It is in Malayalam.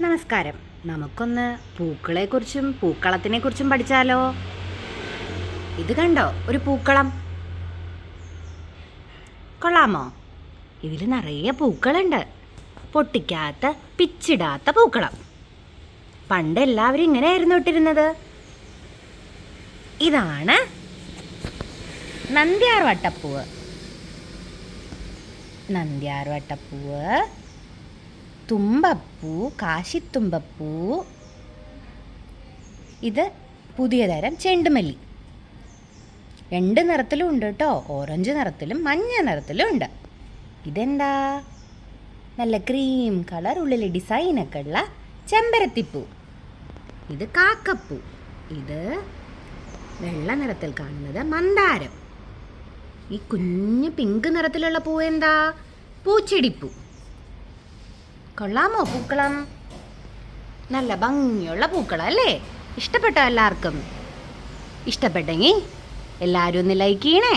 നമസ്കാരം. നമുക്കൊന്ന് പൂക്കളെക്കുറിച്ചും പൂക്കളത്തിനെക്കുറിച്ചും പഠിച്ചാലോ? ഇത് കണ്ടോ? ഒരു പൂക്കളം. കൊള്ളാമോ? ഇതിൽ നിറയെ പൂക്കളുണ്ട്. പൊട്ടിക്കാത്ത പിച്ചിടാത്ത പൂക്കളം. പണ്ട് എല്ലാവരും ഇങ്ങനെയായിരുന്നു ഇട്ടിരുന്നത്. ഇതാണ് നന്ദ്യാർ വട്ടപ്പൂവ് നന്ദ്യാർ വട്ടപ്പൂവ് തുമ്പപ്പൂ കാശിത്തുമ്പപ്പൂ. ഇത് പുതിയ തരം ചെണ്ടുമല്ലി. രണ്ട് നിറത്തിലും ഉണ്ട് കേട്ടോ. ഓറഞ്ച് നിറത്തിലും മഞ്ഞ നിറത്തിലും ഉണ്ട്. ഇതെന്താ? നല്ല ക്രീം കളർ ഉള്ളിൽ ഡിസൈനൊക്കെ ഉള്ള ചെമ്പരത്തിപ്പൂ. ഇത് കാക്കപ്പൂ. ഇത് വെള്ള നിറത്തിൽ കാണുന്നത് മന്ദാരം. ഈ കുഞ്ഞു പിങ്ക് നിറത്തിലുള്ള പൂ എന്താ പൂച്ചെടിപ്പൂ. കൊള്ളാമോ പൂക്കളം? നല്ല ഭംഗിയുള്ള പൂക്കളല്ലേ? ഇഷ്ടപ്പെട്ടോ എല്ലാവർക്കും? ഇഷ്ടപ്പെട്ടെങ്കിൽ എല്ലാവരും ഒന്ന് ലൈക്ക് ചെയ്യണേ.